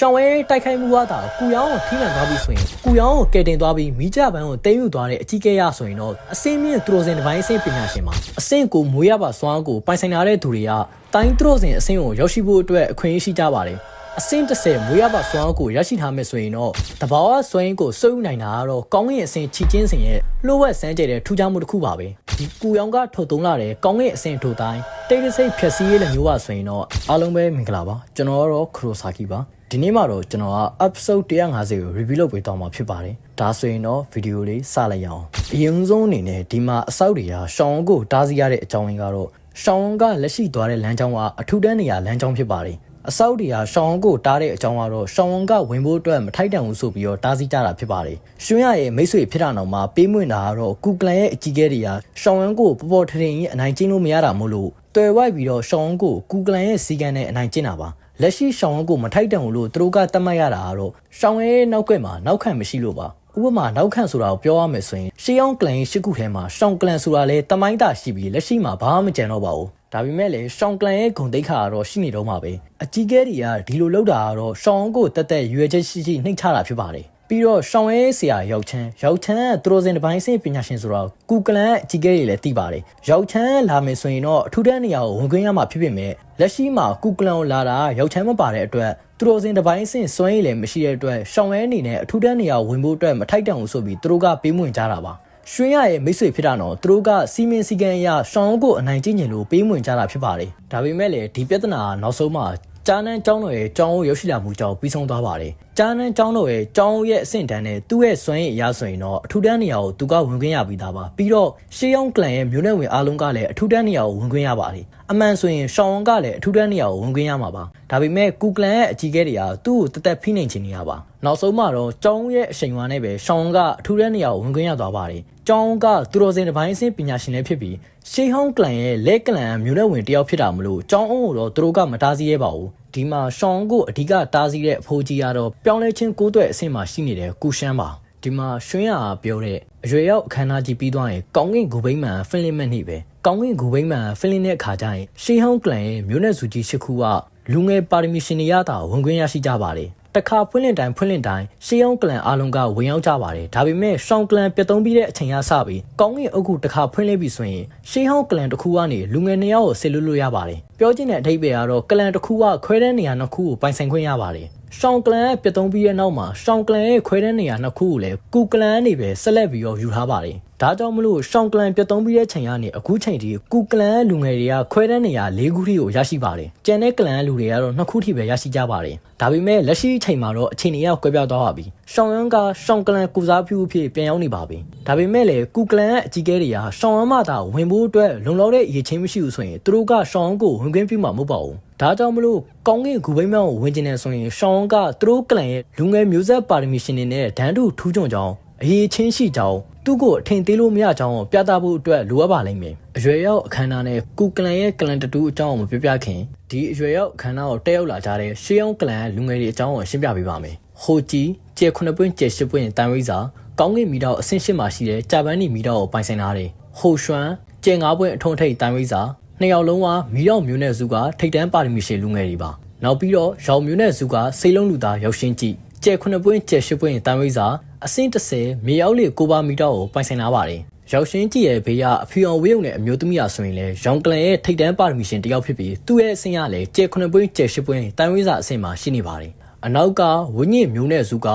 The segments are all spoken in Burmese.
ရှောင်းဝဲတိုက်ခိုက်မှုကသာကုယောင်းကိုထိမှန်သွားပြီဆိုရင်ကုယောင်းကိုကယ်တင်သွားပြီးမိကြပန်းကိုတင်းယူသွားတဲ့အကြီးကဲရဆိုရင်တော့အစင်းမြင့်သူတို့စင်တစ်ပိုင်းအစင်းပညာရှင်မှာအစင်းကိုမွေးရပါစွမ်းကိုပိုင်ဆိုင်လာတဲ့သူတွေကတိုင်းသူတို့စင်အစင်းကိုရောက်ရှိဖို့အတွက်အခွင့်အရေးရှိကြပါတယ်အစင်း30မွေးရပါစွမ်းကိုရရှိထားမယ်ဆိုရင်တော့တဘာဝစွမ်းကိုစုပ်ယူနိုင်တာကတော့ကောင်းကင်အစင်းချီချင်းစင်ရဲ့လှုပ်ဝက်စမ်းကြတဲ့ထူးခြားမှုတစ်ခုပါပဲဒီကူယောင်ကထုတ်သုံးလာတဲ့ကောင်းကင်အစင်းထိုတိုင်းတိတ်တဆိတ်ဖြက်စီးရေးလည်းမျိုးပါဆိုရင်တော့အားလုံးပဲမင်္ဂလာပါကျွန်တော်ကတော့ခရိုဆာကီပါ ဒီနေ့မှာတော့ကျွန်တော်က episode 150ကို review လုပ်ပေးသွားမှာဖြစ်ပါတယ်ဒါဆိုရင်တော့ဗီဒီယိုလေးစလိုက်ရအောင်အရင်ဆုံးအနေနဲ့ဒီမှာအစောက်တွေကရှောင်းကိုတားစီရတဲ့အကြောင်းရင်းကတော့ရှောင်းကလက်ရှိသွားတဲ့လမ်းကြောင်းကအထူးတန်းနေရာလမ်းကြောင်းဖြစ်ပါတယ်အစောက်တွေကရှောင်းကိုတားတဲ့အကြောင်းကတော့ရှောင်းကဝင်ဖို့အတွက်မထိုက်တန်ဘူးဆိုပြီးတော့တားစီကြတာဖြစ်ပါတယ်။ရွှွန်းရရဲ့မိတ်ဆွေဖြစ်တာတော့မှပေးမွင့်တာကတော့ကူကလန်ရဲ့အကြီးကဲတွေကရှောင်းကိုပေါ်ပေါ်ထထင်ကြီးအနိုင်ကျင်းလို့မရတာမို့လို့တွယ်ဝိုက်ပြီးတော့ရှောင်းကိုကူကလန်ရဲ့စီကံနဲ့အနိုင်ကျင်းတာပါ။ လက်ရှိရှောင်းကိုမထိုက်တန်ဘူးလို့သူတို့ကတတ်မှတ်ရတာကတော့ရှောင်းရဲ့နောက်ကွယ်မှာနောက်ခံမရှိလို့ပါဥပမာနောက်ခံဆိုတာကိုပြောရမယ်ဆိုရင်ရှေးအောင်ကလန်ရဲ့ရှစ်ခုထဲမှာရှောင်းကလန်ဆိုတာလဲတမိုင်းတာရှိပြီးလက်ရှိမှာဘာမှမကြံတော့ပါဘူးဒါပေမဲ့လည်းရှောင်းကလန်ရဲ့ဂုံတိတ်ခါကတော့ရှိနေတော့မှာပဲအကြီးကဲတွေကဒီလိုလောက်တာကတော့ရှောင်းကိုတက်တက်ရွယ်ချက်ရှိရှိနှိမ့်ချတာဖြစ်ပါတယ် ပြီးတော့ရှောင်းရဲဆရာရောက်ချမ်းရောက်ချမ်းကသူတို့စင်တစ်ပိုင်းစင်ပညာရှင်ဆိုတော့ကူကလန်အကြီးကဲတွေလည်းသိပါတယ်ရောက်ချမ်းလာမယ်ဆိုရင်တော့အထူးတန်းနေရာကိုဝင်ခွင့်ရမှာဖြစ်ဖြစ်မဲ့လက်ရှိမှာကူကလန်ကိုလာတာရောက်ချမ်းမပါတဲ့အတွက်သူတို့စင်တစ်ပိုင်းစင်စွမ်းရည်လည်းမရှိတဲ့အတွက်ရှောင်းရဲအနေနဲ့အထူးတန်းနေရာဝင်ဖို့အတွက်မထိုက်တန်ဘူးဆိုပြီးသူတို့ကပေးမွင့်ကြတာပါရွှင်းရရဲ့မိတ်ဆွေဖြစ်တာတော့သူတို့ကစီမင်းစီကံအရရှောင်းကိုအနိုင်ကျင့်ကျင်လို့ပေးမွင့်ကြတာဖြစ်ပါတယ်ဒါပေမဲ့လည်းဒီပြဿနာကနောက်ဆုံးမှာဂျာနန်ကျောင်းတော်ရဲ့ကျောင်းကိုရောက်ရှိလာမှုကြောင့်ပြီးဆုံးသွားပါတယ်။ ဂျာနန်ကျောင်းတော်ရဲ့ကျောင်းရဲ့အဆင့်တန်းနဲ့သူ့ရဲ့စွမ်းရည်အရဆိုရင်တော့အထူးတန်းနေရာကိုသူကဝင်ခွင့်ရပြီးသားပါ။ပြီးတော့ရှေးအောင်ကလန်ရဲ့မျိုးနွယ်ဝင်အားလုံးကလည်းအထူးတန်းနေရာကိုဝင်ခွင့်ရပါတယ်။အမှန်ဆိုရင်ရှောင်းဝန်ကလည်းအထူးတန်းနေရာကိုဝင်ခွင့်ရမှာပါ။ဒါပေမဲ့ကူကလန်ရဲ့အကြီးအကဲတွေကသူ့ကိုတသက်ဖိနှိမ်ချင်နေရပါ။နောက်ဆုံးမှာတော့ကျောင်းရဲ့အချိန်ဝါနဲ့ပဲရှောင်းဝန်ကအထူးတန်းနေရာကိုဝင်ခွင့်ရသွားပါတယ်။ကျောင်းကသူတော်စင်တစ်ပိုင်းအဆင့်ပညာရှင်လည်းဖြစ်ပြီးရှေးဟောင်းကလန်ရဲ့လက်ကလန်မျိုးနွယ်ဝင်တယောက်ဖြစ်တာမလို့ကျောင်းအုံးကိုတော့သူတို့ကမတားဆီးရဲပါဘူး ဒီမှာရှောင်းကိုအဓိကတားဆီးတဲ့အဖိုးကြီးကတော့ပြောင်းလဲခြင်းကိုးသွဲ့အဆင့်မှာရှိနေတဲ့ကုရှမ်းပါဒီမှာရွှင်းရပြောတဲ့အရွယ်ရောက်အခမ်းအနားကြီးပြီးသွားရင်ကောင်းကင်ဂူဘိမ့်မှန်ဖင်လင်းမက်နေပဲကောင်းကင်ဂူဘိမ့်မှန်ဖင်လင်းတဲ့အခါကျရင်ရှေးဟောင်းကလန်ရဲ့မျိုးနွယ်စုကြီး၈ခုကလူငယ်ပါရမီရှင်တွေရတာဝင်ခွင့်ရရှိကြပါတယ် တခါဖွင့်လင့်တိုင်းဖွင့်လင့်တိုင်းရှေးအောင်ကလန်အားလုံးကဝင်ရောက်ကြပါတယ်ဒါပေမဲ့ရှောင်းကလန်ပြတ်သုံးပြီးတဲ့အချိန်ကစပြီးကောင်းကင်အုပ်ခုတခါဖွင့်လိုက်ပြီဆိုရင်ရှေးဟောင်းကလန်တစ်ခုကနေလူငယ်နှစ်ယောက်ကိုဆစ်လွတ်လို့ရပါတယ်ပြောချင်တဲ့အဓိပ္ပာယ်ကတော့ကလန်တစ်ခုကခွဲတဲ့နေရာနှစ်ခုကိုပိုင်ဆိုင်ခွင့်ရပါတယ်ရှောင်းကလန်ရဲ့ပြတ်သုံးပြီးတဲ့နောက်မှာရှောင်းကလန်ရဲ့ခွဲတဲ့နေရာနှစ်ခုကိုလည်းကူကလန်နေပဲဆက်လက်ပြီးတော့ယူထားပါတယ် ဒါကြောင့်မလို့ရှောင်းကလန်ပြတ်သုံးပြီးတဲ့ချိန်ကနေအခုချိန်ထိကူကလန်လူငယ်တွေကခွဲတဲ့နေရာ၄ခုထိကိုရရှိပါတယ်။ကျန်တဲ့ကလန်လူတွေကတော့နှစ်ခုထိပဲရရှိကြပါတယ်။ဒါပေမဲ့လက်ရှိချိန်မှာတော့အချိန်တွေကကွဲပြားသွားပါပြီ။ရှောင်းရန်ကရှောင်းကလန်ကူစားပြုအဖြစ်ပြန်ရောက်နေပါပြီ။ဒါပေမဲ့လည်းကူကလန်ရဲ့အကြီးကဲတွေကရှောင်းရန်မှသာဝင်ဖို့အတွက်လုံလောက်တဲ့အရေးချင်းမရှိဘူးဆိုရင်သူတို့ကရှောင်းကိုဝင်ခွင့်ပြုမှာမဟုတ်ပါဘူး။ဒါကြောင့်မလို့ကောင်းကင်ဂူဘိမ်းမြောင်းကိုဝင်ကျင်နေဆိုရင်ရှောင်းကသူတို့ကလန်ရဲ့လူငယ်မျိုးဆက်ပါရမီရှင်တွေနဲ့ဒန်းတူထူးချွန်ကြောင်း အရေးချင်းရှိကြောင်းသူ့ကိုအထင်သေးလို့မရကြောင်းကိုပြသဖို့အတွက်လိုအပ်ပါလိမ့်မယ်။အရွယ်ရောက်အခမ်းအနားနဲ့ကူကလန်ရဲ့ကလန်တတူအကြောင်းကိုမပြပြခင်ဒီအရွယ်ရောက်အခမ်းအနားကိုတက်ရောက်လာကြတဲ့ရှေးအောင်ကလန်လူငယ်တွေအကြောင်းကိုရှင်းပြပေးပါမယ်။ဟိုကြီးကျဲ9ပွင့်ကျဲ10ပွင့်တန်ဝိဇာကောင်းကင်မီတော့အဆင့်ရှစ်မှာရှိတဲ့ဂျပန်နီမီတော့ကိုပိုင်ဆိုင်ထားတယ်။ဟိုရွှမ်ကျဲ9ပွင့်အထုံးထိပ်တန်ဝိဇာနှစ်ယောက်လုံးကမီတော့မျိုးနဲ့စုကထိတ်တန်းပါရမီရှင်လူငယ်တွေပါ။နောက်ပြီးတော့ရောင်မျိုးနဲ့စုကစေလုံးလူသားရောက်ရှင်းကြည့်ကျဲ9ပွင့်ကျဲ10ပွင့်တန်ဝိဇာ အဆင့်30မြေအောက်လေကိုပါမီတာကိုပိုင်ဆိုင်လာပါတယ်။ရောက်ရှင်းကြည့်ရဲ့ဘေးကအဖီအောင်ဝေးုံနဲ့အမျိုးသမီးရဆိုရင်လည်းရောင်ကလန်ရဲ့ထိတ်တန်းပါရမီရှင်တယောက်ဖြစ်ပြီးသူ့ရဲ့အဆင့်ရလည်းကျဲ9ပွင့်ကျဲ10ပွင့်တန်ဝိဇာအဆင့်မှာရှိနေပါတယ်။အနောက်ကဝင်းညစ်မျိုးနဲ့စုက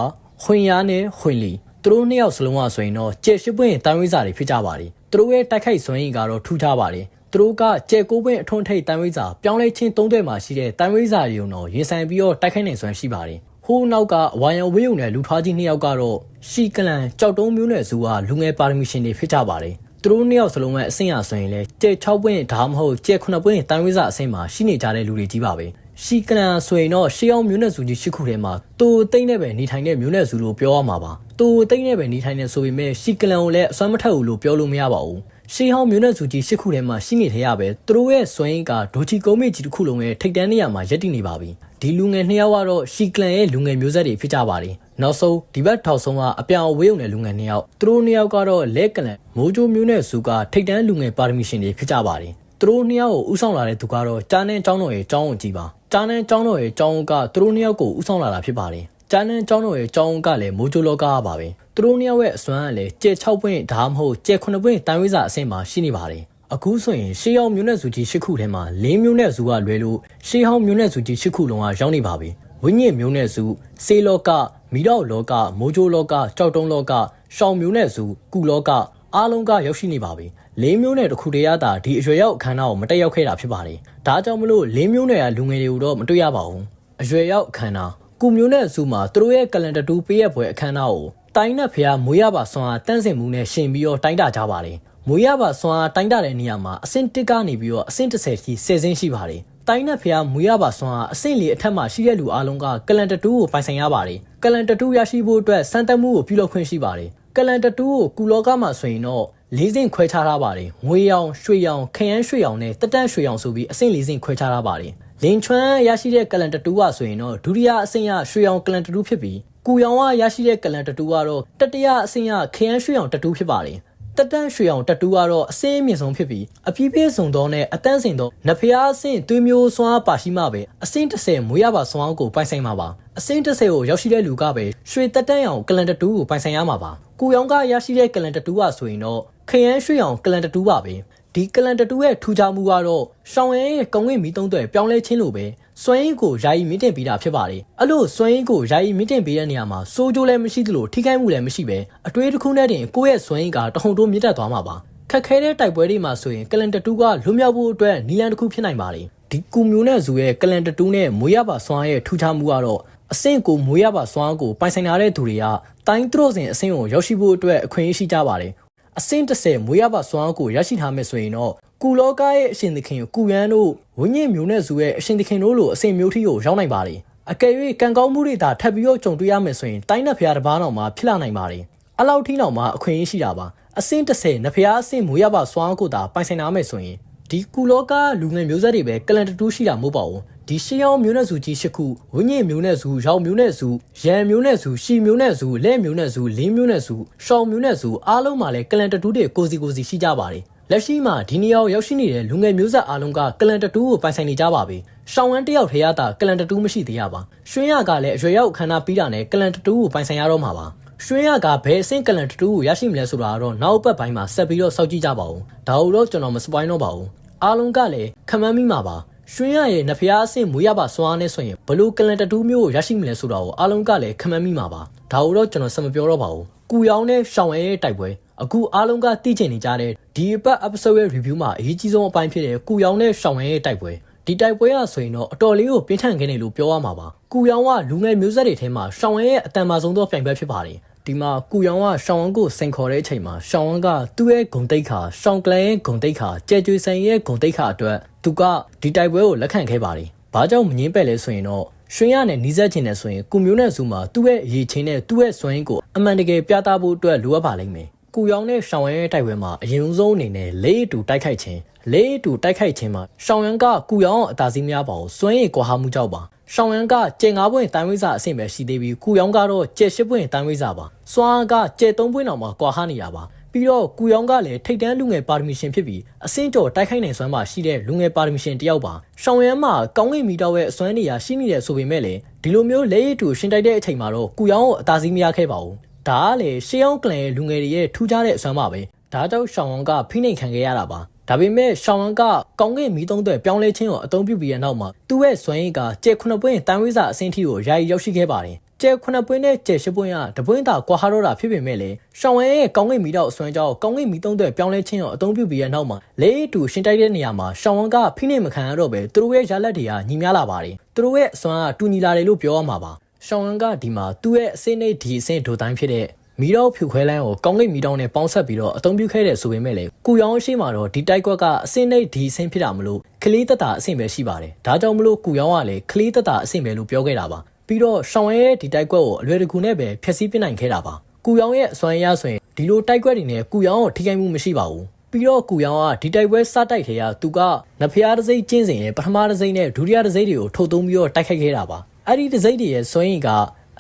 ခွင်ရနဲ့ခွင်လီသူတို့နှစ်ယောက်စလုံးကဆိုရင်တော့ကျဲ10ပွင့်တန်ဝိဇာတွေဖြစ်ကြပါတယ်။သူတို့ရဲ့တိုက်ခိုက်စွမ်းရည်ကတော့ထူးခြားပါတယ်။သူတို့ကကျဲကိုးပွင့်အထွန်းထိပ်တန်ဝိဇာပြောင်းလဲချင်းသုံးသွဲမှာရှိတဲ့တန်ဝိဇာရုံတော့ရင်ဆိုင်ပြီးတော့တိုက်ခိုက်နိုင်စွမ်းရှိပါတယ် ဟိုးနောက်ကဝါယံဝေးုံနဲ့လူထွားကြီးနှစ်ယောက်ကတော့ရှီကလန်ကြောက်တုံးမျိုးနဲ့ဇူကလူငယ်ပါရမီရှင်တွေဖြစ်ကြပါတယ်သူတို့နှစ်ယောက်စလုံးရဲ့အဆင့်အဆိုရင်လဲကျဲ6ပွင့်ဒါမှမဟုတ်ကျဲ9ပွင့်တန်ဝိဇာအဆင့်မှာရှိနေကြတဲ့လူတွေကြီးပါပဲရှီကလန်ဆိုရင်တော့ရှေးအောင်မျိုးနဲ့ဇူကြီးရှစ်ခုထဲမှာတူသိမ့်နဲ့ပဲနေထိုင်တဲ့မျိုးနဲ့ဇူလို့ပြောရမှာပါတူသိမ့်နဲ့ပဲနေထိုင်နေဆိုပေမဲ့ရှီကလန်ကိုလည်းအစွမ်းမထက်ဘူးလို့ပြောလို့မရပါဘူးရှေးဟောင်းမျိုးနွယ်စုကြီးရှစ်ခုထဲမှာရှိနေသေးရပဲသူတို့ရဲ့စွမ်းရည်ကဒိုချီကုန်းမေကြီးတစ်ခုလုံးရဲ့ထိတ်တန်းနေရာမှာရပ်တည်နေပါပြီ ဒီလူငယ်နှစ်ယောက်ကတော့ရှီကလန်ရဲ့လူငယ်မျိုးဆက်တွေဖြစ်ကြပါတယ်နောက်ဆုံးဒီဘက်ထောက်ဆုံးကအပြောင်ဝေးုံတဲ့လူငယ်နှစ်ယောက်သူတို့နှစ်ယောက်ကတော့လက်ကလန်မိုးချိုးမျိုးနဲ့စုကထိတ်တန်းလူငယ်ပါရမီရှင်တွေဖြစ်ကြပါတယ်သူတို့နှစ်ယောက်ကိုဥဆောင်လာတဲ့သူကတော့ကြားနဲ့ចောင်းတော်ရဲ့ចောင်းဝင်ကြီးပါတဂျာနန်ကျောင်းတော်ရဲ့ကျောင်းကသူတို့နှစ်ယောက်ကိုဥဆောင်လာတာဖြစ်ပါတယ်ဂျာနန်ကျောင်းတော်ရဲ့ကျောင်းကလည်းမိုးကြိုလောကပါပဲသူတို့နှစ်ယောက်ရဲ့အစွမ်းကလည်းကျဲ6ပွင့်ဒါမှမဟုတ်ကျဲ9ပွင့်တန်ဝိစာအဆင့်မှာရှိနေပါတယ် အခုဆိုရင်ရှေးဟောင်းမျိုးနွယ်စုကြီး၈ခုထဲမှာ၄မျိုးနွယ်စုကလွဲလို့ရှေးဟောင်းမျိုးနွယ်စုကြီး၈ခုလုံးကရောက်နေပါပြီဝိညာဉ်မျိုးနွယ်စုစေလောကမိတော့လောကမိုးကြိုလောကကြောက်တုံးလောကရှောင်းမျိုးနွယ်စုကုလောကအားလုံးကရောက်ရှိနေပါပြီလေးမျိုးနဲ့တစ်ခုတည်းရတာဒီအရွယ်ရောက်အခမ်းအနားကိုမတက်ရောက်ခဲ့တာဖြစ်ပါတယ်ဒါကြောင့်မလို့လေးမျိုးနဲ့ကလူငယ်တွေကိုတော့မတွေ့ရပါဘူးအရွယ်ရောက်အခမ်းအနားကုမျိုးနဲ့အစုမှာသူတို့ရဲ့ကလန်တတူပေးရပွဲအခမ်းအနားကိုတိုင်းနဲ့ဖျားမွေးရပါဆွမ်းအားတန့်စင်မှုနဲ့ရှင်ပြီးတော့တိုင်းတာကြပါတယ် မွေးရပါဆွမ်းအားတိုင်းတာတဲ့နေရာမှာအဆင့်1ကနေပြီးတော့အဆင့်30ထိဆယ်ဆင်းရှိပါတယ်တိုင်းနဲ့ဖျားမွေးရပါဆွမ်းအားအဆင့်လေးအထက်မှာရှိတဲ့လူအလုံးကကလန်တတူကိုပိုင်ဆိုင်ရပါတယ်ကလန်တတူရရှိဖို့အတွက်စံတက်မှုကိုပြုလုပ်ခွင့်ရှိပါတယ်ကလန်တတူကိုကုလောကမှာဆိုရင်တော့လေးစင်ခွဲခြားထားပါတယ်ငွေရောင်ရွှေရောင်ခရမ်းရွှေရောင်နဲ့တက်တန့်ရွှေရောင်ဆိုပြီးအဆင့်လေးစင်ခွဲခြားထားပါတယ်လင်ချွမ်းရရှိတဲ့ကလန်တတူကဆိုရင်တော့ဒုတိယအဆင့်ရရွှေရောင်ကလန်တတူဖြစ်ပြီးကူရောင်ကရရှိတဲ့ကလန်တတူကတော့တတိယအဆင့်ရခရမ်းရွှေရောင်တတူဖြစ်ပါတယ် တက်တန့်ရွှေအောင်တတူကတော့အစင်းအမြင့်ဆုံးဖြစ်ပြီးအပြည့်ပြည့်စုံသောနဲ့အတန်းစင်သောနဖျားအဆင့်သွေးမျိုးစွမ်းပါရှိမှပဲအဆင့်30မွေးရပါစွမ်းကိုပိုင်ဆိုင်မှာပါအဆင့်30ကိုရောက်ရှိတဲ့လူကပဲရွှေတက်တန့်အောင်ကလန်တတူကိုပိုင်ဆိုင်ရမှာပါကူရောင်ကရရှိတဲ့ကလန်တတူကဆိုရင်တော့ခရမ်းရွှေအောင်ကလန်တတူပါပဲ ဒီကလန်တတူရဲ့ထူခြားမှုကတော့ရှောင်းရဲရဲ့ကုံငွေမီသုံးတွေပြောင်းလဲခြင်းလိုပဲစွမ်းရည်ကိုယာယီမြင့်တင်ပေးတာဖြစ်ပါတယ်အဲ့လိုစွမ်းရည်ကိုယာယီမြင့်တင်ပေးတဲ့နေရာမှာစိုးကျိုးလည်းမရှိသလိုထိခိုက်မှုလည်းမရှိပဲအတွေးတစ်ခုနဲ့တင်ကိုယ့်ရဲ့စွမ်းရည်ကတဟုန်တိုးမြင့်တက်သွားမှာပါခက်ခဲတဲ့တိုက်ပွဲတွေမှာဆိုရင်ကလန်တတူကလွတ်မြောက်ဖို့အတွက်နီလန်တစ်ခုဖြစ်နိုင်ပါတယ်ဒီကူမျိုးနဲ့ဇူရဲ့ကလန်တတူနဲ့မွေးရပါစွမ်းရဲ့ထူခြားမှုကတော့အဆင့်ကိုမွေးရပါစွမ်းကိုပိုင်ဆိုင်လာတဲ့သူတွေကတိုင်းသူတို့စဉ်အဆင့်ကိုရောက်ရှိဖို့အတွက်အခွင့်အရေးရှိကြပါတယ် အဆင့်30မွေးရပါစွမ်းကိုရရှိထားမယ်ဆိုရင်တော့ကုလောကရဲ့အရှင်သခင်ကုရန်တို့ဝိညာဉ်မျိုးနဲ့ဇူရဲ့အရှင်သခင်တို့လိုအဆင့်မျိုးထီကိုရောက်နိုင်ပါတယ်အကယ်၍ကံကောင်းမှုတွေသာထပ်ပြီးတော့ကြုံတွေ့ရမယ်ဆိုရင်တိုင်းနှစ်ဖျားတစ်ပါးတော်မှာဖြစ်လာနိုင်ပါတယ်အလောက်ထိတော်မှာအခွင့်အရေးရှိတာပါအဆင့်30နှစ်ဖျားအဆင့်မွေးရပါစွမ်းကိုသာပိုင်ဆိုင်နာမယ်ဆိုရင်ဒီကုလောကလူငယ်မျိုးဆက်တွေပဲကလန်တတူးရှိတာမဟုတ်ပါဘူး ဒီရှေးအောင်မျိုးနဲ့စုကြီးရှစ်ခုဝိညာဉ်မျိုးနဲ့စုရောင်မျိုးနဲ့စုရန်မျိုးနဲ့စုရှီမျိုးနဲ့စုလက်မျိုးနဲ့စုလင်းမျိုးနဲ့စုရှောင်းမျိုးနဲ့စုအားလုံးမှာလည်းကလန်တတူးတွေကိုစီကိုစီရှိကြပါတယ်လက်ရှိမှာဒီနေရာကိုရောက်ရှိနေတဲ့လူငယ်မျိုးဆက်အားလုံးကကလန်တတူးကိုပိုင်ဆိုင်နေကြပါပြီရှောင်းဝမ်းတယောက်ထေရတာကလန်တတူးမရှိသေးရပါရွှင်းရကလည်းအရွယ်ရောက်ခန္ဓာပြီးတာနဲ့ကလန်တတူးကိုပိုင်ဆိုင်ရတော့မှာပါရွှင်းရကဘယ်အဆင့်ကလန်တတူးကိုရရှိမလဲဆိုတာတော့နောက်ပတ်ပိုင်းမှာဆက်ပြီးတော့စောင့်ကြည့်ကြပါဦးဒါတော့ကျွန်တော်မစပွိုင်းတော့ပါဘူးအားလုံးကလည်းခံမှန်းမိမှာပါ ရွှင်းရရဲ့နဖျားအဆင့်မွေးရပါစွမ်းနဲ့ဆိုရင်ဘလို့ကလန်တတူးမျိုးကိုရရှိမလဲဆိုတာကိုအားလုံးကလည်းခံမှန်းမိမှာပါဒါတော့ကျွန်တော်ဆက်မပြောတော့ပါဘူးကူရောင်နဲ့ရှောင်းရဲရဲ့တိုက်ပွဲအခုအားလုံးကသိချင်နေကြတဲ့ဒီအပတ် episode ရဲ့ review မှာအရေးကြီးဆုံးအပိုင်းဖြစ်တဲ့ကူရောင်နဲ့ရှောင်းရဲရဲ့တိုက်ပွဲဒီတိုက်ပွဲကဆိုရင်တော့အတော်လေးကိုပြင်းထန်ခဲ့တယ်လို့ပြောရမှာပါကူရောင်ကလူငယ်မျိုးဆက်တွေထဲမှာရှောင်းရဲရဲ့အတန်မာဆုံးသောပြိုင်ပွဲဖြစ်ပါတယ် ဒီမှာကူယောင်ကရှောင်းဝန်းကိုစိန်ခေါ်တဲ့အချိန်မှာရှောင်းဝန်းကသူ့ရဲ့ဂုံတိတ်ခါရှောင်းကလန်ရဲ့ဂုံတိတ်ခါကြဲကျွေဆိုင်ရဲ့ဂုံတိတ်ခါအတွက်သူကဒီတိုက်ပွဲကိုလက်ခံခဲ့ပါတယ်။ဘာကြောင့်မငင်းပဲ့လဲဆိုရင်တော့ရွှေရနဲ့နီးစပ်ခြင်းနဲ့ဆိုရင်ကုမျိုးနဲ့စုမှာသူ့ရဲ့အရေးချင်းနဲ့သူ့ရဲ့စွမ်းရင်းကိုအမှန်တကယ်ပြသဖို့အတွက်လိုအပ်ပါလိမ့်မယ်။ကူယောင်နဲ့ရှောင်းဝန်းရဲ့တိုက်ပွဲမှာအရင်ဆုံးအနေနဲ့လေးတူတိုက်ခိုက်ခြင်းလေးတူတိုက်ခိုက်ခြင်းမှာရှောင်းဝန်းကကူယောင်အသာစီးများပါကိုစွမ်းရည်ကွာဟမှုကြောင့်ပါ ရှောင်းရန်ကကျဲ9ပွင့်တန်ဝိစာအဆင့်ပဲရှိသေးပြီးကုယောင်ကတော့ကျဲ10ပွင့်တန်ဝိစာပါစွာကကျဲ3ပွင့်တောင်မှကွာဟနေတာပါပြီးတော့ကုယောင်ကလည်းထိတ်တန်းလူငယ်ပါရမီရှင်ဖြစ်ပြီးအဆင့်ကျော်တိုက်ခိုက်နိုင်စွမ်းမှာရှိတဲ့လူငယ်ပါရမီရှင်တယောက်ပါရှောင်းရန်မှာကောင်းကင်မီတော့ရဲ့အစွမ်းနေရာရှိနေတယ်ဆိုပေမဲ့လည်းဒီလိုမျိုးလက်ရည်တူရှင်တိုက်တဲ့အချိန်မှာတော့ကုယောင်ကိုအသာစီးမရခဲ့ပါဘူးဒါကလေရှေးအောင်ကလန်ရဲ့လူငယ်တွေရဲ့ထူးခြားတဲ့အစွမ်းပါပဲဒါကြောင့်ရှောင်းဝန်ကဖိနှိပ်ခံခဲ့ရတာပါ ဒါပေမဲ့ရှောင်းဝမ်ကကောင်းကင်မီးသုံးတွေပြောင်းလဲခြင်းကိုအသုံးပြုပြီးတဲ့နောက်မှာသူ့ရဲ့စွမ်းရည်ကကျဲ9ပွင့်တန်ဝိစာအဆင့်ထိကိုယာယီရောက်ရှိခဲ့ပါတယ်ကျဲ9ပွင့်နဲ့ကျဲ10ပွင့်ကတပွင့်သာကွာဟာတော့တာဖြစ်ပေမဲ့လေရှောင်းဝမ်ရဲ့ကောင်းကင်မီးတော့အစွမ်းကြောင့်ကောင်းကင်မီးသုံးတွေပြောင်းလဲခြင်းကိုအသုံးပြုပြီးတဲ့နောက်မှာလေးတူရှင်းတိုက်တဲ့နေရာမှာရှောင်းဝမ်ကဖိနှိပ်မခံရတော့ပဲသူတို့ရဲ့ရလက်တွေကညီများလာပါတယ်သူတို့ရဲ့အစွမ်းကတူညီလာတယ်လို့ပြောရမှာပါရှောင်းဝမ်ကဒီမှာသူ့ရဲ့အစိမ့်နဲ့ဒီအစိမ့်ဒိုတိုင်းဖြစ်တဲ့ မီတော့ဖြူခွဲလန်းကိုကောင်းကင်မီတောင်းနဲ့ပေါင်းဆက်ပြီးတော့အသုံးပြုခဲ့တဲ့ဆိုပေမဲ့လေကုရောင်းရှိမှာတော့ဒီတိုက်ကွက်ကအစင်းနဲ့ဒီအစင်းဖြစ်တာမလို့ကလေးတက်တာအစင်းပဲရှိပါတယ်ဒါကြောင့်မလို့ကုရောင်းကလည်းကလေးတက်တာအစင်းပဲလို့ပြောခဲ့တာပါပြီးတော့ရှောင်းရဲဒီတိုက်ကွက်ကိုအလွယ်တကူနဲ့ပဲဖျက်ဆီးပစ်နိုင်ခဲ့တာပါကုရောင်းရဲ့အစွမ်းရဆိုရင်ဒီလိုတိုက်ကွက်တွေနဲ့ကုရောင်းကိုထိခိုက်မှုမရှိပါဘူးပြီးတော့ကူရောင်ကဒီတိုက်ပွဲစတိုက်ခေကသူကနဖျားတစိမ့်ကျင်းစဉ်ရဲ့ပထမတစိမ့်နဲ့ဒုတိယတစိမ့်တွေကိုထုတ်သုံးပြီးတော့တိုက်ခိုက်ခဲ့တာပါအဲ့ဒီတစိမ့်တွေရဲ့စွမ်းရည်က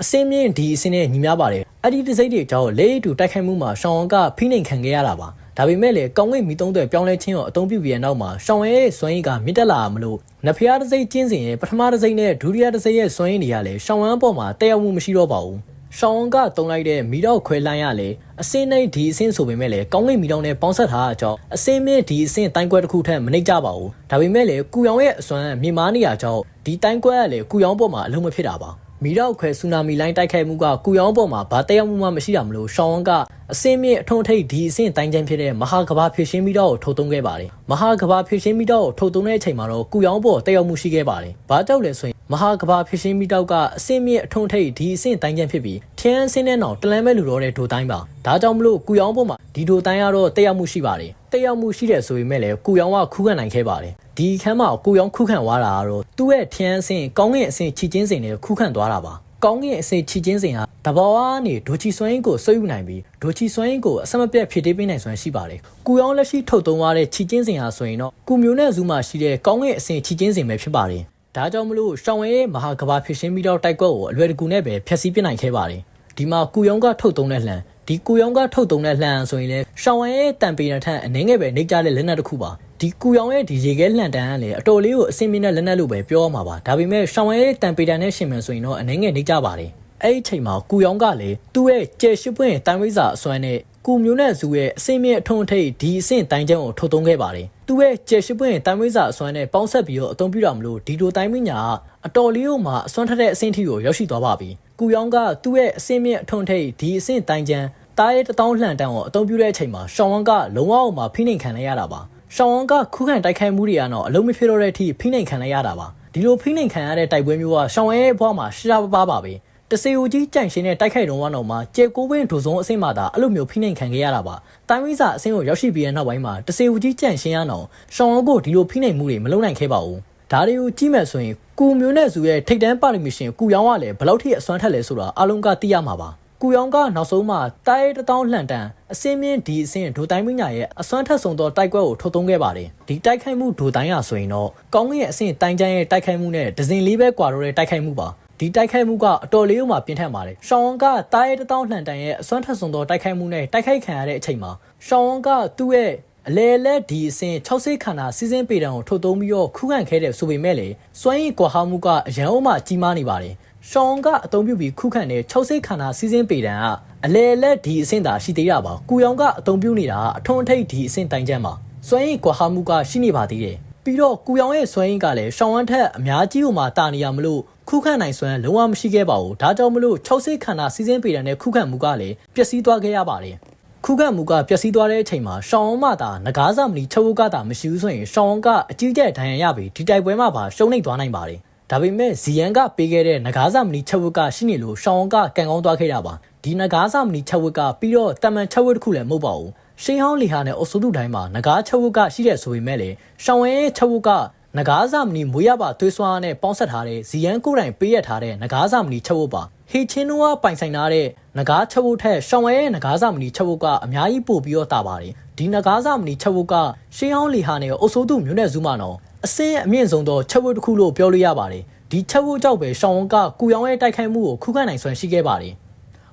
အစင်းမြင့်ဒီအစင်းနဲ့ညီများပါတယ် အဲ့ဒီတစိမ့်တွေကြောင့်လေတူတိုက်ခိုက်မှုမှာရှောင်းဝမ်ကဖိနှိမ်ခံခဲ့ရတာပါဒါပေမဲ့လည်းကောင်းကင်မီသုံးတဲ့ပြောင်းလဲခြင်းကိုအသုံးပြုပြီးတဲ့နောက်မှာရှောင်းရဲ့စွမ်းရည်ကမြင့်တက်လာမလို့နဖျားတစ်စိမ့်ကျင်းစဉ်ရဲ့ပထမတစ်စိမ့်နဲ့ဒုတိယတစ်စိမ့်ရဲ့စွမ်းရည်တွေကလည်းရှောင်းဝမ်းပေါ်မှာတက်ရောက်မှုမရှိတော့ပါဘူးရှောင်းကတုံလိုက်တဲ့မီတော့ခွဲလိုင်းရလေအစင်းနဲ့ဒီအစင်းဆိုပေမဲ့လည်းကောင်းကင်မီတော့နဲ့ပေါင်းဆက်ထားတာကြောင့်အစင်းမဲ့ဒီအစင်းတိုင်းကွက်တစ်ခုထက်မနှိမ့်ကြပါဘူးဒါပေမဲ့လည်းကုယောင်ရဲ့အစွမ်းမြင့်မားနေရကြောင့်ဒီတိုင်းကွက်ကလည်းကုယောင်ပေါ်မှာအလုံးမဖြစ်တာပါ မီတော့ခွဲဆူနာမီလိုင်းတိုက်ခိုက်မှုကကုယောင်ပေါ်မှာဘာတက်ရောက်မှုမှမရှိတာမလို့ရှောင်းက အစင်းမြင့်အထုံးထိပ်ဒီအစင်းတိုင်းချမ်းဖြစ်တဲ့မဟာကဘာဖြစ်ရှင်းမီတော့ကိုထုတ်သုံးခဲ့ပါတယ်မဟာကဘာဖြစ်ရှင်းမီတော့ကိုထုတ်သုံးတဲ့အချိန်မှာတော့ကုယောင်ပေါ်တက်ရောက်မှုရှိခဲ့ပါတယ်ဘာကြောက်လဲဆိုရင်မဟာကဘာဖြစ်ရှင်းမီတော့ကအစင်းမြင့်အထုံးထိပ်ဒီအစင်းတိုင်းချမ်းဖြစ်ပြီးထင်းအစင်းနဲ့တော့တလန်းမဲ့လူတော့တဲ့ဒိုတိုင်းပါဒါကြောင့်မလို့ကုယောင်ပေါ်မှာဒီဒိုတိုင်းကတော့တက်ရောက်မှုရှိပါတယ်တက်ရောက်မှုရှိတယ်ဆိုပေမဲ့လည်းကုယောင်ကခူးခံနိုင်ခဲ့ပါတယ်ဒီခန်းမှာကိုရောင်ခုခံသွားတာကတော့သူ့ရဲ့ထင်းအဆင့်ကောင်းကင်အဆင့်ချီချင်းစင်နဲ့ခုခံသွားတာပါ ကောင်းကင်အဆင့်ချီချင်းစင်ဟာတဘောကနေဒိုချီစွမ်းအင်ကိုဆွဲယူနိုင်ပြီးဒိုချီစွမ်းအင်ကိုအဆက်မပြတ်ဖြည့်တင်းပေးနိုင်စွမ်းရှိပါတယ်။ကုယောင်းလက်ရှိထုတ်သုံးသွားတဲ့ချီချင်းစင်ဟာဆိုရင်တော့ကုမျိုးနဲ့ဇူမှာရှိတဲ့ကောင်းကင်အဆင့်ချီချင်းစင်ပဲဖြစ်ပါတယ်။ဒါကြောင့်မလို့ရှောင်းဝဲရဲ့မဟာကဘာဖြစ်ရှင်းပြီးတော့တိုက်ကွက်ကိုအလွယ်တကူနဲ့ပဲဖျက်ဆီးပစ်နိုင်ခဲ့ပါတယ်။ဒီမှာကုယောင်းကထုတ်သုံးတဲ့လှန် ဒီကုယောင်းကထုတ်သုံးတဲ့လှန်ဆိုရင်လေရှောင်းဝဲရဲ့တန်ပေရထက်အနေငယ်ပဲနှိမ့်ကြတဲ့လက်နက်တစ်ခုပါ။ဒီကူရောင်ရဲ့ဒီရေခဲလှန်တန်းကလည်းအတော်လေးကိုအဆင်ပြေတဲ့လက်နက်လို့ပဲပြောရမှာပါဒါပေမဲ့ရှောင်းရဲတန်ပေတန်နဲ့ရှင်မှန်ဆိုရင်တော့အနေငယ်နေကြပါတယ်အဲ့ဒီအချိန်မှာကူရောင်ကလည်းသူ့ရဲ့ကျယ်ရှိပွင့်တန်ဝိဇာအစွမ်းနဲ့ကူမျိုးနဲ့ဇူရဲ့အစင်းမြင့်အထုံးထိပ်ဒီအဆင့်တိုင်းချမ်းကိုထုတ်သုံးခဲ့ပါတယ်သူ့ရဲ့ကျယ်ရှိပွင့်တန်ဝိဇာအစွမ်းနဲ့ပေါင်းဆက်ပြီးတော့အသုံးပြုတာမလို့ဒီလိုတိုင်းမညာအတော်လေးကိုမှအစွမ်းထက်တဲ့အဆင့်ထိကိုရောက်ရှိသွားပါပြီ ကူရောင်ကသူ့ရဲ့အစင်းမြင့်အထုံးထိပ်ဒီအဆင့်တိုင်းချမ်းတားရဲ့တထောင်းလှန်တန်းကိုအသုံးပြုတဲ့အချိန်မှာရှောင်းဝမ်ကလုံးဝအောင်မှဖိနှိမ်ခံလိုက်ရတာပါရှောင်းဝမ်ကခုခံတိုက်ခိုက်မှုတွေကတော့အလုံးမဖြစ်တော့တဲ့အထိဖိနှိမ်ခံလိုက်ရတာပါဒီလိုဖိနှိမ်ခံရတဲ့တိုက်ပွဲမျိုးကရှောင်းဝမ်ရဲ့ဘဝမှာရှားပါပါပါပဲတစေဦးကြီးကြန့်ရှင်တဲ့တိုက်ခိုက်တုံးဝတော့မှာကျေကိုဝင်းဒိုစုံအဆင့်မှသာအဲ့လိုမျိုးဖိနှိမ်ခံခဲ့ရတာပါတိုင်းဝိဇာအဆင့်ကိုရောက်ရှိပြီးတဲ့နောက်ပိုင်းမှာတစေဦးကြီးကြန့်ရှင်ရအောင်ရှောင်းဝမ်ကိုဒီလိုဖိနှိမ်မှုတွေမလုပ်နိုင်ခဲ့ပါဘူးဒါတွေကိုကြည့်မဲ့ဆိုရင် ကူမျိုးနဲ့ဇူရဲ့ထိတ်တန်းပါလီမရှင်ကူရောင်းကလည်းဘယ်လောက်ထိအစွမ်းထက်လဲဆိုတာအလုံးကသိရမှာပါကူယောင်ကနောက်ဆုံးမှတိုက်တထောင်းလှန်တန်အစင်းမြင့်ဒီအစင်းဒိုတိုင်းမညာရဲ့အစွမ်းထက်ဆုံးသောတိုက်ကွက်ကိုထုတ်သုံးခဲ့ပါတယ်ဒီတိုက်ခိုက်မှုဒိုတိုင်းရဆိုရင်တော့ကောင်းကင်ရဲ့အစင်းတိုင်းချမ်းရဲ့တိုက်ခိုက်မှုနဲ့ဒဇင်လေးပဲကွာတော့တဲ့တိုက်ခိုက်မှုပါဒီတိုက်ခိုက်မှုကအတော်လေးမှပြင်းထန်ပါတယ်။ရှောင်းဝမ်ကတားရဲတထောင်းလှန်တန်ရဲ့အစွမ်းထက်ဆုံးသောတိုက်ခိုက်မှုနဲ့တိုက်ခိုက်ခံရတဲ့အချိန်မှာရှောင်းဝမ်ကသူ့ရဲ့ အလဲလက်ဒီအစင်60ခန္ဓာစီစဉ်ပေတံကိုထုတ်သုံးပြီးတော့ခုခံခဲ့တဲ့ဆိုပေမဲ့လေစွမ်းရည်ကွာဟမှုကအရန်အုံးမှကြီးမားနေပါတယ်ရှောင်းကအသုံးပြုပြီးခုခံတဲ့60ခန္ဓာစီစဉ်ပေတံကအလဲလက်ဒီအဆင့်သာရှိသေးတာပါ။ကူယောင်ကအသုံးပြုနေတာအထုံအထိပ်ဒီအဆင့်တိုင်းချမ်းပါ။စွမ်းရည်ကွာဟမှုကရှိနေပါသေးတယ်။ပြီးတော့ကူယောင်ရဲ့စွမ်းရည်ကလည်းရှောင်းဝမ်းထက်အများကြီးဟိုမှာတာနေရမလို့ခုခံနိုင်စွမ်းလုံးဝမရှိခဲ့ပါဘူး။ဒါကြောင့်မလို့60ခန္ဓာစီစဉ်ပေတံနဲ့ခုခံမှုကလည်းပျက်စီးသွားခဲ့ရပါတယ်။ ခုခံမှုကပျက်စီးသွားတဲ့အချိန်မှာရှောင်းဝမ်းမသာငကားစာမလီချုပ်ဝကတာမရှိဘူးဆိုရင်ရှောင်းဝမ်းကအကြီးကျယ်ဒဏ်ရာရပြီးဒီတိုက်ပွဲမှာပါရှုံးနိမ့်သွားနိုင်ပါတယ်။ဒါပေမဲ့ဇီယန်ကပေးခဲ့တဲ့ငကားစာမလီချုပ်ဝကရှိနေလို့ရှောင်းဝမ်းကကန်ကောင်းသွားခဲ့တာပါ။ဒီငကားစာမလီချုပ်ဝကပြီးတော့တမန်ချုပ်ဝတစ်ခုလည်းမဟုတ်ပါဘူး။ရှင်းဟောင်းလီဟာနဲ့အုပ်စုတိုင်းမှာငကားချုပ်ဝကရှိတဲ့ဆိုပေမဲ့လေရှောင်းဝမ်းရဲ့ချုပ်ဝက နဂါးစာမနီမွေးရပါသွေးစွာနဲ့ပေါင်းဆက်ထားတဲ့ဇီယန်ကိုတိုင်ပေးရထားတဲ့နဂါးစာမနီချက်ဝတ်ပါဟေချင်းနိုးကပိုင်ဆိုင်ထားတဲ့နဂါးချက်ဝတ်ထက်ရှောင်းဝဲရဲ့နဂါးစာမနီချက်ဝတ်ကအများကြီးပိုပြီးတော့တာပါတယ်ဒီနဂါးစာမနီချက်ဝတ်ကရှင်းအောင်လီဟာနဲ့အုပ်စိုးသူမျိုးနဲ့ဇူးမနော်အစင်းအမြင့်ဆုံးသောချက်ဝတ်တစ်ခုလို့ပြောလို့ရပါတယ်ဒီချက်ဝတ်ကြောင့်ပဲရှောင်းဝကကူရောင်ရဲ့တိုက်ခိုက်မှုကိုခုခံနိုင်စွမ်းရှိခဲ့ပါတယ်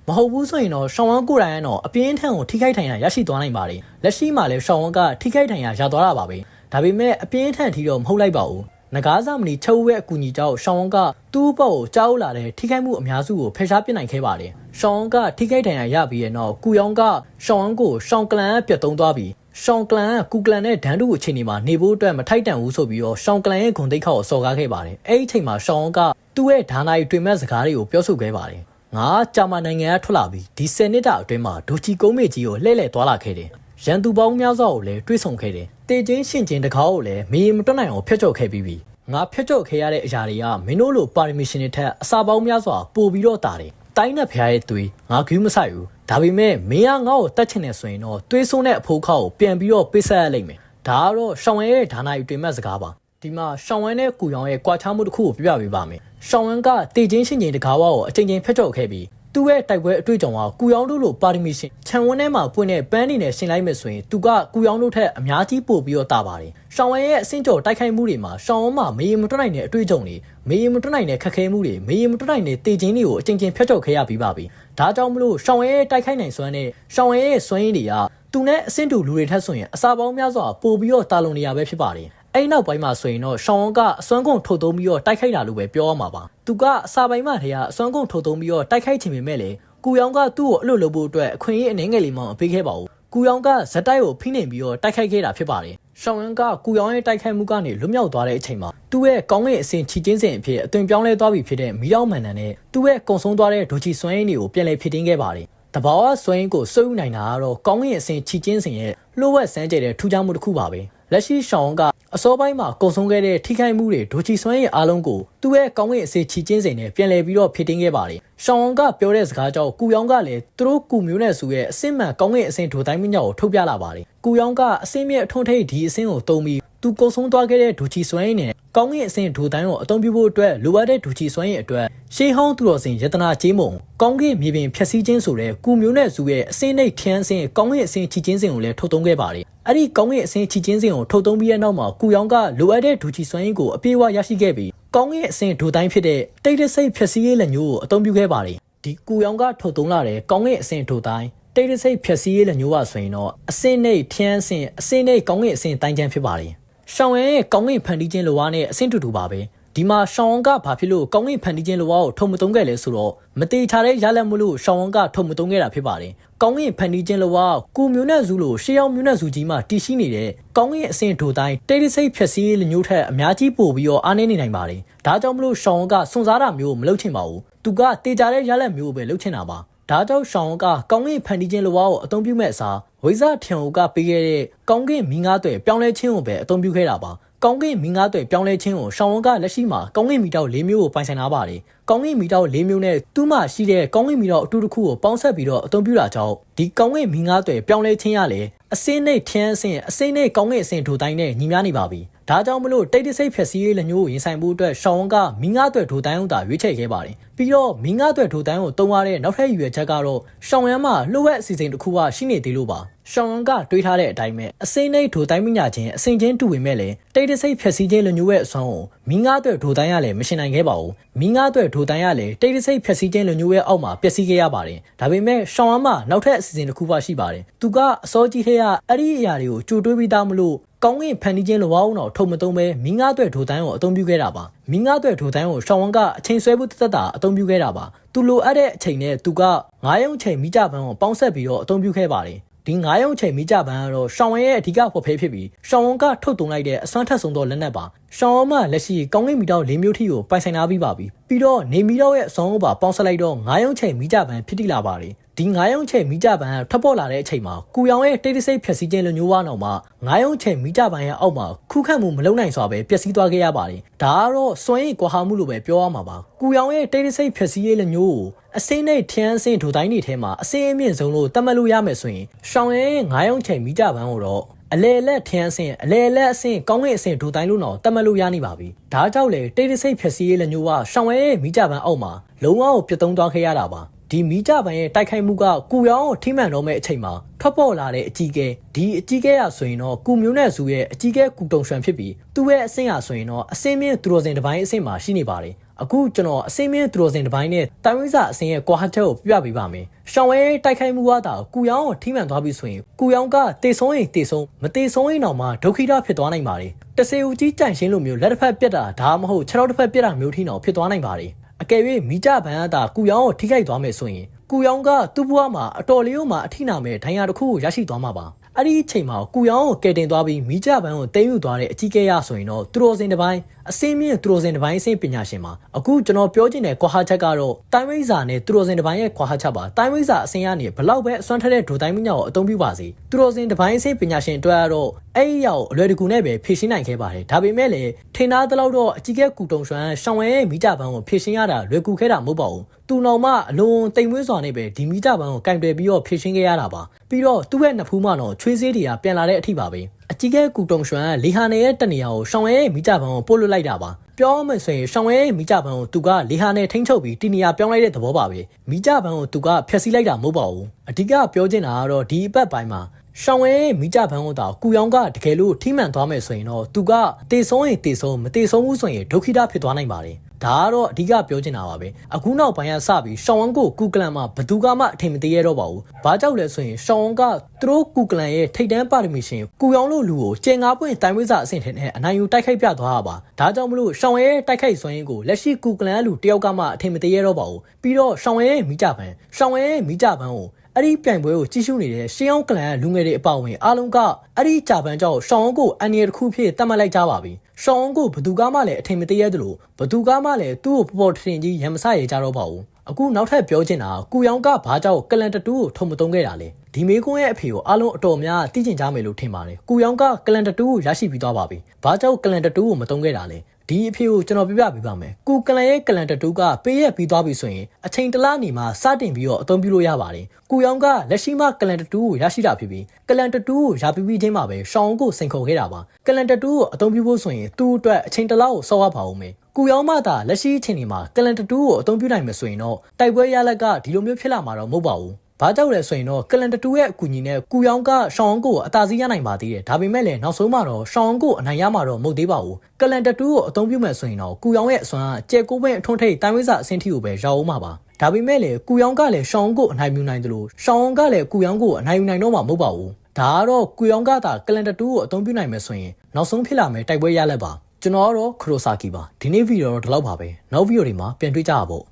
မဟုတ်ဘူးဆိုရင်တော့ရှောင်းဝမ်ကိုရိုင်းကတော့အပြင်းထန်ကိုထိခိုက်ထိုင်ရရရှိသွားနိုင်ပါတယ်လက်ရှိမှာလည်းရှောင်းဝမ်ကထိခိုက်ထိုင်ရရသွားတာပါပဲ ဒါပေမဲ့အပြင်းထန်ထီတော့မဟုတ်လိုက်ပါဘူးနဂါးသမဏီချုပ်ရဲ့အကူအညီကြောင့်ရှောင်းဝမ်ကသူ့ဘောက်ကိုကြောက်လာတဲ့ထိခိုက်မှုအများစုကိုဖယ်ရှားပစ်နိုင်ခဲ့ပါတယ်ရှောင်းဝမ်ကထိခိုက်ဒဏ်ရာရပြီးတဲ့နောက်ကူယောင်ကရှောင်းဝမ်ကိုရှောင်းကလန်ပြတ်သုံးသွားပြီးရှောင်းကလန်ကကူကလန်နဲ့ဒန်တူအချိန်ဒီမှာနေဖို့အတွက်မထိုက်တန်ဘူးဆိုပြီးတော့ရှောင်းကလန်ရဲ့ဂုံတိတ်ခေါက်ကိုစော်ကားခဲ့ပါတယ်အဲ့ဒီအချိန်မှာရှောင်းဝမ်ကသူ့ရဲ့ဓာနာရီတွေ့မဲ့စကားတွေကိုပြောဆိုခဲ့ပါတယ်ငါဂျာမန်နိုင်ငံကထွက်လာပြီးဒီ10နှစ်တာအတွင်းမှာဒိုချီကုန်းမေကြီးကိုလှည့်လည်သွားလာခဲ့တယ် ရန်သူပေါင်းများစွာကိုလည်းတွေးဆုံခဲ့တယ်တေချင်းရှင်ချင်းတကားကိုလည်းမေးမတွက်နိုင်အောင်ဖျက်ချော်ခဲ့ပြီးပြီငါဖျက်ချော့ခဲ့ရတဲ့အရာတွေကမင်းတို့လိုပါရမီရှင်တွေထက်အစာပေါင်းများစွာပို့ပြီးတော့တာတယ်တိုင်းနဲ့ဖျားရဲ့သွေးငါဂူးမဆိုင်ဘူးဒါပေမဲ့မင်းကငါ့ကိုတတ်ချင်နေဆိုရင်တော့သွေးဆိုးတဲ့အဖိုးခောက်ကိုပြန်ပြီးတော့ပေးဆက်ရလိမ့်မယ်ဒါကတော့ရှောင်းဝဲရဲ့ဒါနာယူတွေ့မဲ့စကားပါဒီမှာရှောင်းဝဲနဲ့ကူရောင်ရဲ့ကွာခြားမှုတစ်ခုကိုပြပြပေးပါမယ်ရှောင်းဝဲကတေချင်းရှင်ချင်းတကားဝါကိုအချိန်ချင်းဖျက်ချော့ခဲ့ပြီး သူ့ရဲ့တိုက်ပွဲအတွေ့အကြုံကကူယောင်းတို့လိုပါရမီရှင်ခြံဝန်းထဲမှာပွင့်တဲ့ပန်းနေနဲ့ရှင်လိုက်မယ်ဆိုရင်သူကကူယောင်းတို့ထက်အများကြီးပို့ပြီးတော့တာပါတယ်။ရှောင်းဝဲရဲ့အဆင့်ကျော်တိုက်ခိုက်မှုတွေမှာရှောင်းဝဲမှာမေးမတွက်နိုင်တဲ့အတွေ့အကြုံတွေမေးမတွက်နိုင်တဲ့ခက်ခဲမှုတွေမေးမတွက်နိုင်တဲ့တေချင်းတွေကိုအချင်းချင်းဖျက်ချော်ခဲ့ရပြီးပါပြီ။ဒါကြောင့်မလို့ရှောင်းဝဲရဲ့တိုက်ခိုက်နိုင်စွမ်းနဲ့ရှောင်းဝဲရဲ့စွမ်းရည်တွေကသူနဲ့အဆင့်တူလူတွေထက်ဆိုရင်အစာပေါင်းများစွာပိုပြီးတော့တာလွန်နေရပဲဖြစ်ပါတယ် အဲ့နောက်ပိုင်းမှာဆိုရင်တော့ရှောင်းကအစွမ်းကုန်ထုတ်သုံးပြီးတော့တိုက်ခိုက်တာလို့ပဲပြောရမှာပါသူကအစာပိုင်းမှာတည်းကအစွမ်းကုန်ထုတ်သုံးပြီးတော့တိုက်ခိုက်ချင်ပေမဲ့လေကူယောင်ကသူ့ကိုအလွတ်လုပ်ဖို့အတွက်အခွင့်အရေးအနေငယ်လေးမှမပေးခဲ့ပါဘူးကူယောင်ကဇက်တိုက်ကိုဖိနှိမ်ပြီးတော့တိုက်ခိုက်ခဲ့တာဖြစ်ပါတယ်ရှောင်းရန်ကကူယောင်ရဲ့တိုက်ခိုက်မှုကနေလွတ်မြောက်သွားတဲ့အချိန်မှာသူ့ရဲ့ကောင်းကင်အဆင့်ချီချင်းစဉ်အဖြစ်အသွင်ပြောင်းလဲသွားပြီဖြစ်တဲ့မီးတောင်မန်နန်နဲ့သူ့ရဲ့ကုံဆုံးသွားတဲ့ဒိုချီစွမ်းရည်တွေကိုပြန်လည်ဖြစ်တင်းခဲ့ပါတယ်တဘာဝစွမ်းရည်ကိုစိုးယူနိုင်တာကတော့ကောင်းကင်အဆင့်ချီချင်းစဉ်ရဲ့လှုပ်ဝက်စမ်းကြဲတဲ့ထူးခြားမှုတစ်ခုပါပဲ လက်ရှိရှောင်းကအစောပိုင်းမှာကုံဆုံးခဲ့တဲ့ထိခိုက်မှုတွေဒိုချီစွမ်းရည်အားလုံးကိုသူ့ရဲ့ကောင်းကင်အစေချီချင်းစိန်နဲ့ပြန်လည်ပြီးတော့ဖြစ်တင်းခဲ့ပါတယ်။ရှောင်းကပြောတဲ့စကားကြောင့်ကူယောင်ကလည်းသူတို့ကူမျိုးနဲ့စုရဲ့အစင်မှန်ကောင်းကင်အစင်ဒိုတိုင်းမညောက်ကိုထုတ်ပြလာပါတယ်။ကူယောင်ကအစင်မြင့်အထွန်းထိပ်ဒီအစင်ကိုတုံးပြီး သူကုံဆုံးသွားခဲ့တဲ့ဒူချီစွမ်းရည်နဲ့ကောင်းကင်အစင်ဒိုတိုင်းကိုအသုံးပြုဖို့အတွက်လိုအပ်တဲ့ဒူချီစွမ်းရည်အတွက်ရှေးဟောင်းသူတော်စင်ယတနာကျေးမုံကောင်းကင်မြေပြင်ဖြက်စီးခြင်းဆိုတဲ့ကူမျိုးနဲ့စုရဲ့အစင်နှိတ်ထန်းစင်ကောင်းကင်အစင်ချီချင်းစင်ကိုလည်းထုတ်သုံးခဲ့ပါတယ်။အဲ့ဒီကောင်းကင်အစင်ချီချင်းစင်ကိုထုတ်သုံးပြီးတဲ့နောက်မှာကူယောင်ကလိုအပ်တဲ့ဒူချီစွမ်းရည်ကိုအပြည့်အဝရရှိခဲ့ပြီးကောင်းကင်အစင်ဒိုတိုင်းဖြစ်တဲ့တိတ်တဆိတ်ဖြက်စီးရေးလက်ညိုးကိုအသုံးပြုခဲ့ပါတယ်။ဒီကူယောင်ကထုတ်သုံးလာတဲ့ကောင်းကင်အစင်ဒိုတိုင်းတိတ်တဆိတ်ဖြက်စီးရေးလက်ညိုးပါဆိုရင်တော့အစင်နှိတ်ထန်းစင်အစင်နှိတ်ကောင်းကင်အစင်တိုင်းချမ်းဖြစ်ပါတယ်။ ရှောင်းရဲရဲ့ကောင်းကင်ဖန်တီးခြင်းလိုဝါနဲ့အဆင့်တူတူပါပဲဒီမှာရှောင်းဝန်ကဘာဖြစ်လို့ကောင်းကင်ဖန်တီးခြင်းလိုဝါကိုထုံမသုံးခဲ့လဲဆိုတော့မတေချာတဲ့ရလက်မှုလို့ရှောင်းဝန်ကထုံမသုံးခဲ့တာဖြစ်ပါတယ်ကောင်းကင်ဖန်တီးခြင်းလိုဝါကိုမျိုးနဲ့ဇူလို့ရှေးအောင်မျိုးနဲ့ဇူကြီးမှာတည်ရှိနေတဲ့ကောင်းကင်အဆင့်ဒိုတိုင်းတိတ်တဆိတ်ဖြက်စီးလညိုးထက်အများကြီးပို့ပြီးတော့အားနေနေနိုင်ပါတယ်ဒါကြောင့်မလို့ရှောင်းဝန်ကစွန့်စားတာမျိုးမလုပ်ချင်ပါဘူးသူကတေချာတဲ့ရလက်မျိုးကိုပဲလုပ်ချင်တာပါ ဒါကြောင့်ရှောင်းကကောင်းကင်ဖန်တီးခြင်းလိုဝါကိုအသုံးပြုမဲ့အစားဝိဇထံကပေးခဲ့တဲ့ကောင်းကင်မီးငါးတွေပြောင်းလဲခြင်းကိုပဲအသုံးပြုခဲ့တာပါကောင်းကင်မီးငါးတွေပြောင်းလဲခြင်းကိုရှောင်းဝန်းကလက်ရှိမှာကောင်းကင်မီတောက်၄မျိုးကိုပိုင်ဆိုင်ထားပါတယ်။ကောင်းကင်မီတောက်၄မျိုးနဲ့သူ့မှာရှိတဲ့ကောင်းကင်မီတောက်အတူတစ်ခုကိုပေါင်းဆက်ပြီးတော့အသုံးပြုတာကြောင့်ဒီကောင်းကင်မီးငါးတွေပြောင်းလဲခြင်းရလေအစင်းနဲ့ထန်းအစင်းအစင်းနဲ့ကောင်းကင်အစင်းထိုတိုင်းနဲ့ညီမျှနေပါပြီ။ဒါကြောင့်မလို့တိတ်တဆိတ်ဖြက်စီးရေးလက်ညိုးကိုရင်ဆိုင်ဖို့အတွက်ရှောင်းဝန်းကမီးငါးတွေထိုတိုင်းအောင်သာရွေးချယ်ခဲ့ပါတယ်။ ပြီးတော့မီးငါးတွေထိုတိုင်းကိုတုံးရတဲ့နောက်ထပ်ရည်ရွယ်ချက်ကတော့ရှောင်းရမ်းမှာလှုပ်ဝက်အစီအစဉ်တစ်ခုကရှိနေသေးလို့ပါ။ရှောင်းဝန်းကတွေးထားတဲ့အတိုင်းပဲအစင်းနဲ့ထိုတိုင်းမိညာချင်းအစင်ချင်းတူဝင်မဲ့လေတိတ်တဆိတ်ဖြက်စီးခြင်းလက်ညိုးရဲ့အစွမ်းကိုမီးငါးတွေထိုတိုင်းရလည်းမရှင်နိုင်ခဲ့ပါဘူး။မီးငါးတွေထိုတိုင်းရလည်းတိတ်တဆိတ်ဖြက်စီးခြင်းလက်ညိုးရဲ့အောက်မှာပျက်စီးခဲ့ရပါတယ်။ဒါပေမဲ့ရှောင်းဝန်းမှာနောက်ထပ်အစီအစဉ်တစ်ခုပါရှိပါတယ်။သူကအစောကြီးထဲကအဲ့ဒီအရာတွေကိုကြိုတွေးပြီးသားမလို့ ကောင်းကင်ဖန်တီးခြင်းလိုအောင်တော့ထုံမသုံးပဲမင်းငါးတွေထိုတိုင်းကိုအသုံးပြုခဲ့တာပါမင်းငါးတွေထိုတိုင်းကိုရှောင်းဝန်းကအချိန်ဆွဲဖို့တသက်တာအသုံးပြုခဲ့တာပါသူလိုအပ်တဲ့အချိန်နဲ့သူကငားရုံချိန်မိကြပန်းကိုပေါင်းဆက်ပြီးတော့အသုံးပြုခဲ့ပါတယ်ဒီငားရုံချိန်မိကြပန်းကတော့ရှောင်းဝန်းရဲ့အဓိကဖော်ဖဲဖြစ်ပြီးရှောင်းဝန်းကထုတ်တုံလိုက်တဲ့အစွမ်းထက်ဆုံးသောလက်နက်ပါရှောင်းဝန်းမှလက်ရှိကောင်းကင်မီတောက်၄မျိုးထိကိုပိုင်ဆိုင်ထားပြီးပါပြီပြီးတော့နေမီတောက်ရဲ့အစွမ်းကိုပါပေါင်းဆက်လိုက်တော့ငားရုံချိန်မိကြပန်းဖြစ်တည်လာပါတယ်ဒီငါးရုံချိန်မိကြပန်းထွက်ပေါ်လာတဲ့အချိန်မှာကူရောင်ရဲ့တိတ်တဆိတ်ဖြက်စီးခြင်းလိုမျိုးဝါနောက်မှာငါးရုံချိန်မိကြပန်းရဲ့အောက်မှာခုခတ်မှုမလုံနိုင်စွာပဲပျက်စီးသွားခဲ့ရပါတယ်ဒါကတော့စွမ်းရည်ကွာဟမှုလို့ပဲပြောရမှာပါကူရောင်ရဲ့တိတ်တဆိတ်ဖြက်စီးရေးလိုမျိုးကိုအစင်းနဲ့ထန်းအစင်းဒိုတိုင်းတွေထဲမှာအစင်းအမြင့်ဆုံးလို့တတ်မှတ်လို့ရမယ်ဆိုရင်ရှောင်းရဲ့ငါးရုံချိန်မိကြပန်းကိုတော့အလဲလက်ထန်းအဆင့်အလဲလက်အဆင့်ကောင်းကင်အဆင့်ဒိုတိုင်းလို့တော့တတ်မှတ်လို့ရနေပါပြီဒါကြောင့်လေတိတ်တဆိတ်ဖြက်စီးရေးလက်ညိုးကရှောင်းရဲ့မိကြပန်းအောက်မှာလုံးဝကိုပြတ်သုံးသွားခဲ့ရတာပါ ဒီမီကြပန်ရဲ့တိုက်ခိုက်မှုကကူရောင်းကိုထိမှန်တော့မဲ့အချိန်မှာထွက်ပေါ်လာတဲ့အကြီးကဲဒီအကြီးကဲရဆိုရင်တော့ကူမျိုးနဲ့ဇူရဲ့အကြီးကဲကူတုံရွှန်ဖြစ်ပြီးသူ့ရဲ့အဆင့်ရဆိုရင်တော့အစင်းမြင့်သူတော်စင်တစ်ပိုင်းအဆင့်မှာရှိနေပါတယ်အခုကျွန်တော်အစင်းမြင့်သူတော်စင်တစ်ပိုင်းနဲ့တိုင်ဝိဇာအဆင့်ရဲ့ကွာဟချက်ကိုပြပြပေးပါမယ်။ရှောင်းဝဲတိုက်ခိုက်မှုကတာကူရောင်းကိုထိမှန်သွားပြီဆိုရင်ကူရောင်းကတေဆုံးရင်တေဆုံးမတေဆုံးရင်တော့မှဒုက္ခိတဖြစ်သွားနိုင်ပါတယ်။တဆေဦးကြီးကြန့်ရှင်းလိုမျိုးလက်တစ်ဖက်ပြက်တာဒါမှမဟုတ်ခြေထောက်တစ်ဖက်ပြက်တာမျိုးထိတော့ဖြစ်သွားနိုင်ပါတယ်။အ ကယ်၍မိကြဗန်အတာကူရောင်းကိုထိခိုက်သွားမယ်ဆိုရင်ကူယောင်ကသူ့ဘဝမှာအတော်လေးမှအထိနာမဲ့ဒဏ်ရာတစ်ခုကိုရရှိသွားမှာပါ အဲ့ဒီအချိန်မှာကူယောင်ကိုကယ်တင်သွားပြီးမိကြပန်းကိုတင်းယူသွားတဲ့အကြီးကဲရဆိုရင်တော့သူတော်စင်တစ်ပိုင်းအစင်းမြင့်သူတော်စင်တစ်ပိုင်းအစင်းပညာရှင်ပါအခုကျွန်တော်ပြောချင်တဲ့ကွာဟာချက်ကတော့တိုင်းဝိဇာနဲ့သူတော်စင်တစ်ပိုင်းရဲ့ကွာဟာချက်ပါတိုင်းဝိဇာအစင်းကနေဘလောက်ပဲအစွမ်းထက်တဲ့ဒိုတိုင်းမညာကိုအသုံးပြုပါစေသူတော်စင်တစ်ပိုင်းအစင်းပညာရှင်အတွက်ကတော့အဲ့ဒီရောက်အလွယ်တကူနဲ့ပဲဖြည့်ရှင်းနိုင်ခဲ့ပါတယ်ဒါပေမဲ့လည်းထင်သားသလောက်တော့အကြီးကဲကူတုံရွှမ်းရှောင်းဝဲရဲ့မိကြပန်းကိုဖြည့်ရှင်းရတာလွယ်ကူခဲ့တာမဟုတ်ပါဘူး သူတော်မှအလွန်တိမ်မွေးစွာနဲ့ပဲဒီမိကြပန်းကိုကင်တွယ်ပြီးတော့ဖြည့်ရှင်းခဲ့ရတာပါပြီးတော့သူ့ရဲ့နှစ်ဖူးမှတော့ချွေးစေးတွေကပြန်လာတဲ့အထိပါပဲအကြီးကဲကူတုံရွှမ်းလီဟာနယ်ရဲ့တနေရာကိုရှောင်းဝဲရဲ့မိကြပန်းကိုပို့လွတ်လိုက်တာပါပြောမယ်ဆိုရင်ရှောင်းဝဲရဲ့မိကြပန်းကိုသူကလီဟာနယ်ထိန်းချုပ်ပြီးတီနီယာပြောင်းလိုက်တဲ့သဘောပါပဲမိကြပန်းကိုသူကဖျက်ဆီးလိုက်တာမဟုတ်ပါဘူးအဓိကပြောချင်တာကတော့ဒီအပတ်ပိုင်းမှာရှောင်းဝဲမိကြပန်းကိုတော့ကူယောင်ကတကယ်လို့ထိမှန်သွားမယ်ဆိုရင်တော့သူကတေဆုံးရင်တေဆုံးမတေဆုံးဘူးဆိုရင်ဒုက္ခိတဖြစ်သွားနိုင်ပါတယ် ဒါကတော့အဓိကပြောချင်တာပါပဲအခုနောက်ပိုင်းကစပြီးရှောင်းဝမ်ကိုကူကလန်မှာဘသူကမှအထင်မသေးရတော့ပါဘူးဘာကြောင့်လဲဆိုရင်ရှောင်းဝမ်ကသူတို့ကူကလန်ရဲ့ထိတ်တန်းပါရမီရှင်ကူယောင်းလို့လူကိုကျင်ငါးပွင့်တိုင်ဝိစာအဆင့်ထင်တဲ့အနိုင်ယူတိုက်ခိုက်ပြသွားတာပါဒါကြောင့်မလို့ရှောင်းဝမ်ရဲ့တိုက်ခိုက်စွမ်းရင်းကိုလက်ရှိကူကလန်လူတယောက်ကမှအထင်မသေးရတော့ပါဘူးပြီးတော့ရှောင်းဝမ်ရဲ့မိကြပန်းရှောင်းဝမ်ရဲ့မိကြပန်းကို အဲ့ဒီပြိုင်ပွဲကိုကြီးစုနေတဲ့ရှင်းအောင်ကလန်လူငယ်တွေအပေါအဝင်အားလုံးကအဲ့ဒီဂျာပန်ကြောင့်ရှောင်းအောင်ကိုအန်ရီတစ်ခုဖြစ်တတ်မှတ်လိုက်ကြပါပြီရှောင်းအောင်ကိုဘသူကမှလည်းအထင်မသေးရသလိုဘသူကမှလည်းသူ့ကိုပေါ်ပေါ်ထင်ကြီးရံမဆရကြတော့ပါဘူး အခုနောက်ထပ်ပြောချင်တာကူယောင်ကဘာကြောင့်ကလန်တတူကိုထုံမတုံးခဲ့တာလဲဒီမေကွန်းရဲ့အဖေကိုအားလုံးအတော်များသိကျင်ကြမယ်လို့ထင်ပါတယ်ကူယောင်ကကလန်တတူကိုရရှိပြီးသွားပါပြီဘာကြောင့်ကလန်တတူကိုမတုံးခဲ့တာလဲဒီအဖြစ်ကိုကျွန်တော်ပြပြပေးပါမယ်။ကူကလန်ရဲ့ကလန်တတူကပေးရက်ပြီးသွားပြီဆိုရင်အချိန်တလားနေမှာစတင်ပြီးတော့အသုံးပြုလို့ရပါတယ်။ကူယောင်ကလက်ရှိမှကလန်တတူကိုရရှိတာဖြစ်ပြီးကလန်တတူကိုရပြီးပြီးချင်းမှာပဲရှောင်းကိုစိန်ခေါ်ခဲ့တာပါ။ကလန်တတူကိုအသုံးပြုဖို့ဆိုရင်သူ့အတွက်အချိန်တလားကိုစောရပါဦးမယ်။ကူယောင်မသာလက်ရှိအချိန်ဒီမှာကလန်တတူကိုအသုံးပြုနိုင်မယ်ဆိုရင်တော့တိုက်ပွဲရလက်ကဒီလိုမျိုးဖြစ်လာမှာတော့မဟုတ်ပါဘူး။ဘာကြောင့်လဲဆိုရင်တော့ကလန်တတူရဲ့အကူအညီနဲ့ကူယောင်ကရှောင်းကိုအသာစီးရနိုင်ပါသေးတယ်ဒါပေမဲ့လည်းနောက်ဆုံးမှာတော့ရှောင်းကိုအနိုင်ရမှာတော့မဟုတ်သေးပါဘူးကလန်တတူကိုအသုံးပြုမယ်ဆိုရင်တော့ကူယောင်ရဲ့အစွမ်းကကြဲကိုပွင့်အထွန်းထိပ်တိုင်းဝိစာအဆင့်ထိကိုပဲရောက်အောင်မှာပါဒါပေမဲ့လည်းကူယောင်ကလည်းရှောင်းကိုအနိုင်ယူနိုင်တယ်လို့ရှောင်းကလည်းကူယောင်ကိုအနိုင်ယူနိုင်တော့မှာမဟုတ်ပါဘူးဒါကတော့ကူယောင်ကသာကလန်တတူကိုအသုံးပြုနိုင်မယ်ဆိုရင်နောက်ဆုံးဖြစ်လာမယ်တိုက်ပွဲရလက်ပါ ကျွန်တော်ကတော့ခရိုဆာကီပါဒီနေ့ဗီဒီယိုတော့ဒီလောက်ပါပဲနောက်ဗီဒီယိုတွေမှာပြန်တွေ့ကြပါပေါ့